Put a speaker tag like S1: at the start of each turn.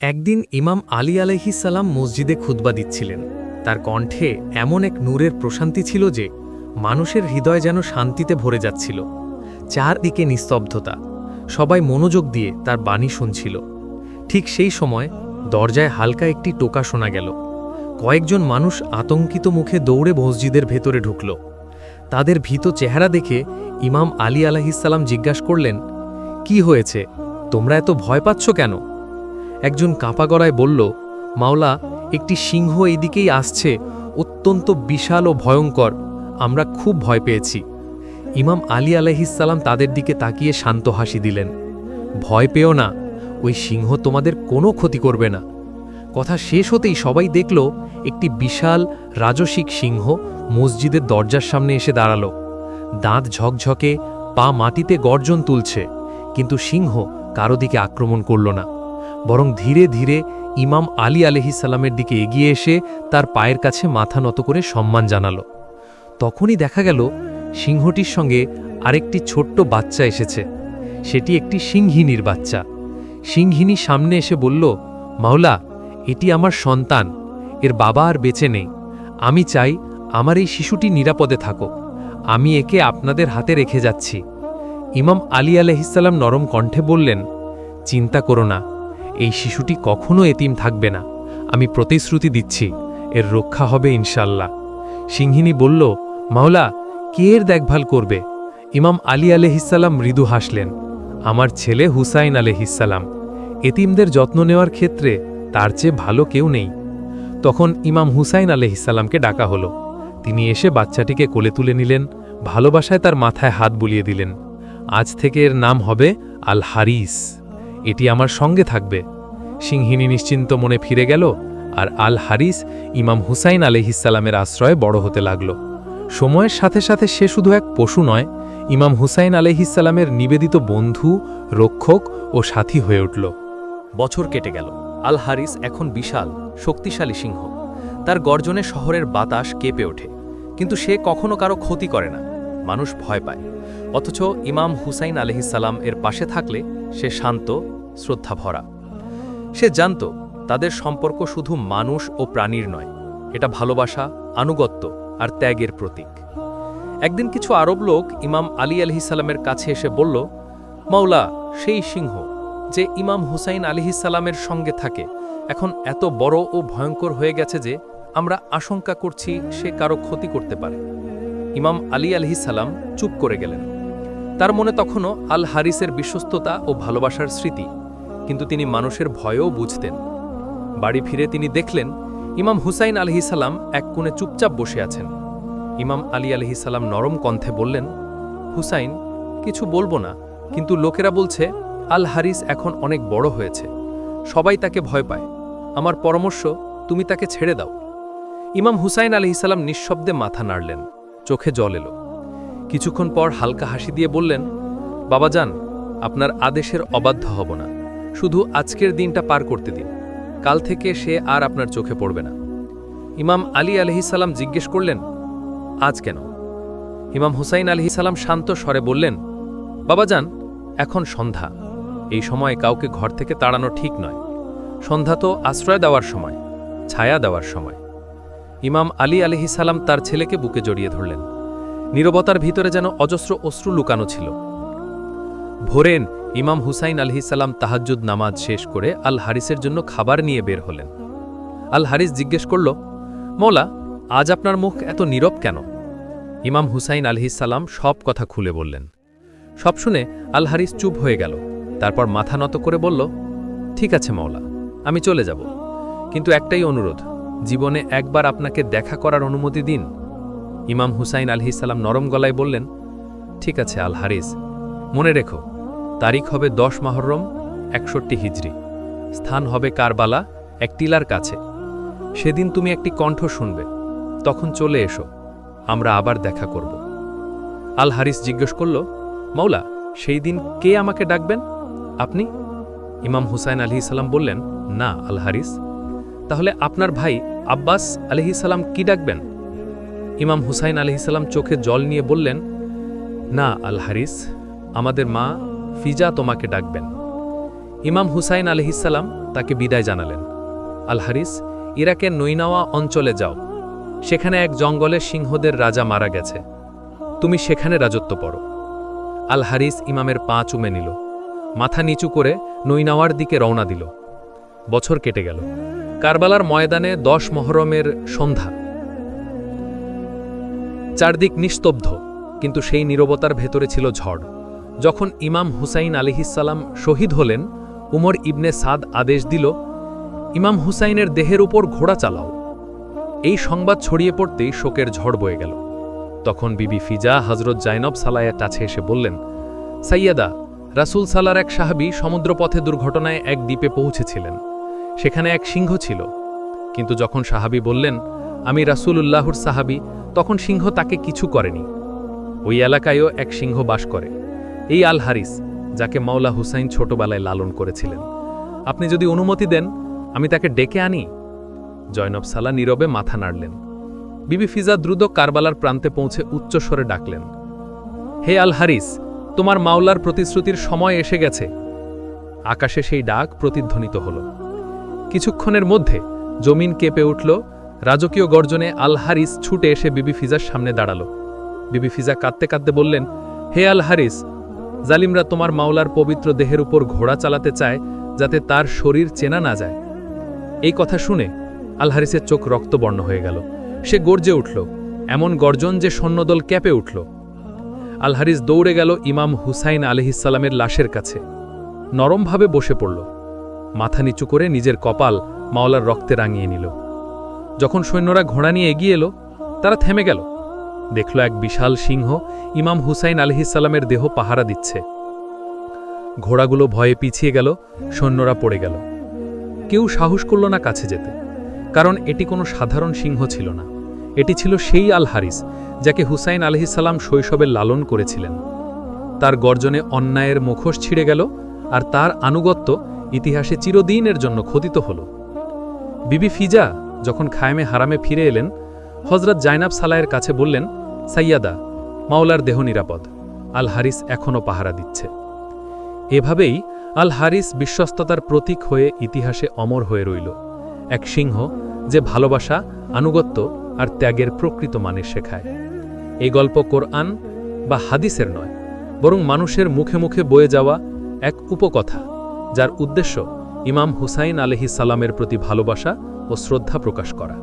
S1: একদিন ইমাম আলী আলহিসাল্লাম মসজিদে খুতবা দিচ্ছিলেন। তার কণ্ঠে এমন এক নূরের প্রশান্তি ছিল যে, মানুষের হৃদয় যেন শান্তিতে ভরে যাচ্ছিল। চারদিকে নিস্তব্ধতা। সবাই মনোযোগ দিয়ে তার বাণী শুনছিল। ঠিক সেই সময় দরজায় হালকা একটি টোকা শোনা গেল। কয়েকজন মানুষ আতঙ্কিত মুখে দৌড়ে মসজিদের ভেতরে ঢুকল। তাদের ভীত চেহারা দেখে ইমাম আলী আলাহিসাল্লাম জিজ্ঞাসা করলেন, কি হয়েছে? তোমরা এত ভয় পাচ্ছ কেন? একজন কাঁপা গড়ায় বলল, মাওলা, একটি সিংহ এইদিকেই আসছে, অত্যন্ত বিশাল ও ভয়ঙ্কর, আমরা খুব ভয় পেয়েছি। ইমাম আলী আলহিসাল্লাম তাদের দিকে তাকিয়ে শান্ত হাসি দিলেন, ভয় পেও না, ওই সিংহ তোমাদের কোনো ক্ষতি করবে না। কথা শেষ হতেই সবাই দেখল, একটি বিশাল রাজসিক সিংহ মসজিদের দরজার সামনে এসে দাঁড়াল। দাঁত ঝকঝকে, পা মাটিতে গর্জন তুলছে, কিন্তু সিংহ কারও দিকে আক্রমণ করল না। বরং ধীরে ধীরে ইমাম আলী আলহিসাল্লামের দিকে এগিয়ে এসে তার পায়ের কাছে মাথা নত করে সম্মান জানালো। তখনই দেখা গেল সিংহটির সঙ্গে আরেকটি ছোট্ট বাচ্চা এসেছে। সেটি একটি সিংহিনীর বাচ্চা। সিংহিনী সামনে এসে বলল, মাওলা, এটি আমার সন্তান। এর বাবা আর বেঁচে নেই। আমি চাই আমার এই শিশুটি নিরাপদে থাকুক। আমি একে আপনাদের হাতে রেখে যাচ্ছি। ইমাম আলী আলহিসাল্লাম নরম কণ্ঠে বললেন, চিন্তা করো না। এই শিশুটি কখনো এতিম থাকবে না। আমি প্রতিশ্রুতি দিচ্ছি, এর রক্ষা হবে ইনশাল্লাহ সিংহিনী বলল, মাওলা, কে এর দেখভাল করবে? ইমাম আলী আলহিসাল্লাম মৃদু হাসলেন, আমার ছেলে হুসাইন আলহিসাল্লাম। এতিমদের যত্ন নেওয়ার ক্ষেত্রে তার চেয়ে ভালো কেউ নেই। তখন ইমাম হুসাইন আলহিসাল্লামকে ডাকা হলো। তিনি এসে বাচ্চাটিকে কোলে তুলে নিলেন, ভালোবাসায় তার মাথায় হাত বুলিয়ে দিলেন। আজ থেকে এর নাম হবে আল হারিস এটি আমার সঙ্গে থাকবে। সিংহিনী নিশ্চিন্ত মনে ফিরে গেল আর আল হারিস ইমাম হুসাইন আলহিসাল্লামের আশ্রয়ে বড় হতে লাগল। সময়ের সাথে সাথে সে শুধু এক পশু নয়, ইমাম হুসাইন আলহিসাল্লামের নিবেদিত বন্ধু, রক্ষক ও সাথী হয়ে উঠল। বছর কেটে গেল। আল হারিস এখন বিশাল, শক্তিশালী সিংহ। তার গর্জনে শহরের বাতাস কেঁপে ওঠে। কিন্তু সে কখনো কারও ক্ষতি করে না। মানুষ ভয় পায়। অথচ ইমাম হুসাইন আলহিসাল্লাম এর পাশে থাকলে সে শান্ত শ্রদ্ধা ভরা সে জানত তাদের সম্পর্ক শুধু মানুষ ও প্রাণীর নয়, এটা ভালোবাসা, আনুগত্য আর ত্যাগের প্রতীক। একদিন কিছু আরব লোক ইমাম আলী আলহিসাল্লামের কাছে এসে বলল, মাওলা, সেই সিংহ যে ইমাম হুসাইন আলিহিসাল্লামের সঙ্গে থাকে, এখন এত বড় ও ভয়ঙ্কর হয়ে গেছে যে আমরা আশঙ্কা করছি সে কারও ক্ষতি করতে পারে। ইমাম আলী আলহিসাল্লাম চুপ করে গেলেন। তার মনে তখনও আল হারিসের বিশ্বস্ততা ও ভালোবাসার স্মৃতি, কিন্তু তিনি মানুষের ভয়ও বুঝতেন। বাড়ি ফিরে তিনি দেখলেন, ইমাম হুসাইন আলহিসাল্লাম এক কোণে চুপচাপ বসে আছেন। ইমাম আলী আলহিসাল্লাম নরম কণ্ঠে বললেন, হুসাইন, কিছু বলব না, কিন্তু লোকেরা বলছে, আল হারিস এখন অনেক বড় হয়েছে। সবাই তাকে ভয় পায়। আমার পরামর্শ, তুমি তাকে ছেড়ে দাও। ইমাম হুসাইন আলহিসাল্লাম নিঃশব্দে মাথা নাড়লেন। চোখে জল এলো। কিছুক্ষণ পর হালকা হাসি দিয়ে বললেন, বাবা যান, আপনার আদেশের অবাধ্য হব না। শুধু আজকের দিনটা পার করতে দিন। কাল থেকে সে আর আপনার চোখে পড়বে না। ইমাম আলী আলহিসাল্লাম জিজ্ঞেস করলেন, আজ কেন? ইমাম হুসাইন আলহিসাল্লাম শান্ত স্বরে বললেন, বাবা যান, এখন সন্ধ্যা। এই সময় কাউকে ঘর থেকে তাড়ানো ঠিক নয়। সন্ধ্যা তো আশ্রয় দেওয়ার সময়, ছায়া দেওয়ার সময়। ইমাম আলী আলহিসাল্লাম তার ছেলেকে বুকে জড়িয়ে ধরলেন। নীরবতার ভিতরে যেন অজস্র অশ্রু লুকানো ছিল। ভোরেন ইমাম হুসাইন আলহিসাল্লাম তাহাজ্জুদ নামাজ শেষ করে আল হারিসের জন্য খাবার নিয়ে বের হলেন। আল হারিস জিজ্ঞেস করল, মৌলা, আজ আপনার মুখ এত নীরব কেন? ইমাম হুসাইন আলহিসাল্লাম সব কথা খুলে বললেন। সব শুনে আল হারিস চুপ হয়ে গেল। তারপর মাথা নত করে বলল, ঠিক আছে মৌলা, আমি চলে যাব। কিন্তু একটাই অনুরোধ জীবনে একবার আপনাকে দেখা করার অনুমতি দিন। ইমাম হুসাইন আলহিসাল্লাম নরম গলায় বললেন, ঠিক আছে আল হারিস, মনে রেখো, তারিখ হবে দশ মাহরম, একষট্টি হিজড়ি স্থান হবে কারবালা, এক টিলার কাছে। সেদিন তুমি একটি কণ্ঠ শুনবে। তখন চলে এসো, আমরা আবার দেখা করব। আল হারিস জিজ্ঞেস করল মৌলা সেই দিন কে আমাকে ডাকবেন? আপনি? ইমাম হুসাইন আলহি সাল্লাম বললেন, না আল হারিস। তাহলে আপনার ভাই আব্বাস আলহি সাল্লাম কি ডাকবেন? ইমাম হুসাইন আলহি সাল্লাম চোখে জল নিয়ে বললেন, না, আল হারিস, আমাদের মা ফিজা তোমাকে ডাকবেন। ইমাম হুসাইন আলহিসাল্লাম তাকে বিদায় জানালেন। আল হারিস, ইরাকের নৈনাওয়া অঞ্চলে যাও। সেখানে এক জঙ্গলের সিংহদের রাজা মারা গেছে। তুমি সেখানে রাজত্ব পড়ো। আল হারিস ইমামের পা চুমে নিল। মাথা নিচু করে নৈনাওয়ার দিকে রওনা দিল। বছর কেটে গেল। কারবালার ময়দানে দশ মহরমের সন্ধ্যা। চারদিক নিস্তব্ধ, কিন্তু সেই নীরবতার ভেতরে ছিল ঝড়। যখন ইমাম হুসাইন আলিহিসাল্লাম শহীদ হলেন, উমর ইবনে সাদ আদেশ দিল, ইমাম হুসাইনের দেহের উপর ঘোড়া চালাও। এই সংবাদ ছড়িয়ে পড়তেই শোকের ঝড় বয়ে গেল। তখন বিবি ফিজা হজরত জাইনব সালায়ের কাছে এসে বললেন, সাইয়াদা, রাসুল সালার এক সাহাবি সমুদ্রপথে দুর্ঘটনায় এক দ্বীপে পৌঁছেছিলেন। সেখানে এক সিংহ ছিল। কিন্তু যখন সাহাবি বললেন, আমি রাসুল উল্লাহর সাহাবি তখন সিংহ তাকে কিছু করেনি। ওই এলাকায়ও এক সিংহ বাস করে। এই আল হারিস, যাকে মাওলা হুসাইন ছোটবেলায় লালন করেছিলেন। আপনি যদি অনুমতি দেন, আমি তাকে ডেকে আনি। জয়নব সালা নীরবে মাথা নাড়লেন। বিবি ফিজা দ্রুত কারবালার প্রান্তে পৌঁছে উচ্চস্বরে ডাকলেন, হে আল হারিস, তোমার মাওলার প্রতিশ্রুতির সময় এসে গেছে। আকাশে সেই ডাক প্রতিধ্বনিত হল। কিছুক্ষণের মধ্যে জমিন কেঁপে উঠল, রাজকীয় গর্জনে আল হারিস ছুটে এসে বিবি ফিজার সামনে দাঁড়াল। বিবি ফিজা কাঁদতে কাঁদতে বললেন, হে আল হারিস জালিমরা তোমার মাওলার পবিত্র দেহের উপর ঘোড়া চালাতে চায় যাতে তার শরীর চেনা না যায়। এই কথা শুনে আল হারিসের চোখ রক্তবর্ণ হয়ে গেল। সে গর্জে উঠল, এমন গর্জন যে সৈন্যদল ক্যাপে উঠল। আল হারিস দৌড়ে গেল ইমাম হুসাইন আলহিসাল্লামের লাশের কাছে। নরমভাবে বসে পড়ল। মাথা নিচু করে নিজের কপাল মাওলার রক্তে রাঙিয়ে নিল। যখন সৈন্যরা ঘোড়া নিয়ে এগিয়ে এলো, তারা থেমে গেল। দেখল এক বিশাল সিংহ ইমাম হুসাইন আলহিসাল্লামের দেহ পাহারা দিচ্ছে। ঘোড়াগুলো ভয়ে পিছিয়ে গেল, সৈন্যরা পড়ে গেল। কেউ সাহস করল না কাছে যেতে, কারণ এটি কোনো সাধারণ সিংহ ছিল না। এটি ছিল সেই আল হারিস, যাকে হুসাইন আলহিসাল্লাম শৈশবে লালন করেছিলেন। তার গর্জনে অন্যায়ের মুখোশ ছিঁড়ে গেল আর তার আনুগত্য ইতিহাসে চিরদিনের জন্য খোদিত হল। বিবি ফিজা যখন খায়মে হারামে ফিরে এলেন হজরত জাইনাব সালায়ের কাছে বললেন, সাইয়াদা, মাওলার দেহ নিরাপদ, আল হারিস এখনও পাহারা দিচ্ছে। এভাবেই আল হারিস বিশ্বস্ততার প্রতীক হয়ে ইতিহাসে অমর হয়ে রইল। এক সিংহ যে ভালোবাসা, আনুগত্য আর ত্যাগের প্রকৃত মানে শেখায়। এই গল্প কোরআন বা হাদিসের নয়, বরং মানুষের মুখে মুখে বয়ে যাওয়া এক উপকথা। যার উদ্দেশ্য ইমাম হুসাইন আলহি সালামের প্রতি ভালোবাসা ও শ্রদ্ধা প্রকাশ করা।